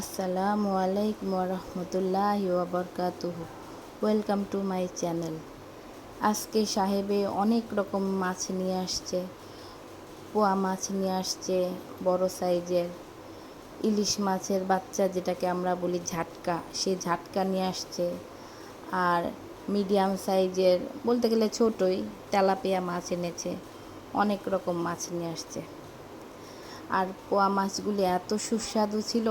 আসসালামু আলাইকুম রহমতুল্লাহ ওবরকাতুহু। Welcome to my channel. আজকে সাহেবে অনেক রকম মাছ নিয়ে আসছে, পোয়া মাছ নিয়ে আসছে, বড় সাইজের ইলিশ মাছের বাচ্চা যেটাকে আমরা বলি ঝাটকা, সে ঝাটকা নিয়ে আসছে। আর মিডিয়াম সাইজের বলতে গেলে ছোটই তেলাপিয়া মাছ এনেছে, অনেক রকম মাছ নিয়ে আসছে। আর পোয়া মাছগুলি এত সুস্বাদু ছিল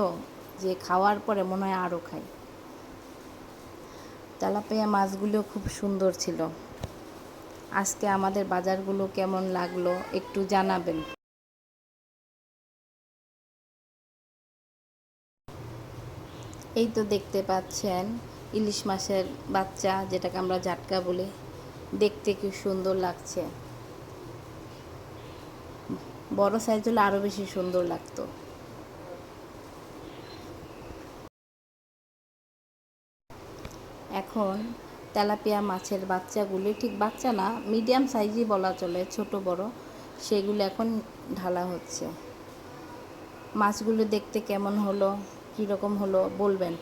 যে খাওয়ার পরে মনে হয় আরও খাই। তেলাপিয়া মাছগুলো খুব সুন্দর ছিল। আজকে আমাদের বাজারগুলো কেমন লাগল একটু জানাবেন। এই তো দেখতে পাচ্ছেন, ইলিশ মাছের বাচ্চা, যেটাকে আমরা ঝাটকা বলি। দেখতে কি সুন্দর লাগছে। বড় সাইজ হলে আরও বেশি সুন্দর লাগতো। এখন তেলাপিয়া মাছের বাচ্চাগুলি ঠিক বাচ্চা না মিডিয়াম সাইজই বলা চলে, ছোট বড়, সেগুলো এখন ঢালা হচ্ছে। মাছগুলো দেখতে কেমন হলো, কীরকম হলো বলবেন।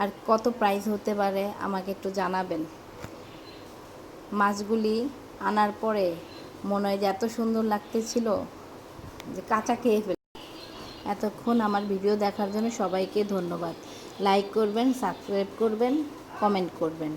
আর কত প্রাইস হতে পারে আমাকে একটু জানাবেন। মাছগুলি আনার পরে মনে হয় যে এত সুন্দর লাগতেছিল যে কাঁচা খেয়ে ফেল এতক্ষণ আমার ভিডিও দেখার জন্য সবাইকে ধন্যবাদ। লাইক করবেন সাবস্ক্রাইব করবেন। কমেন্ট করবেন।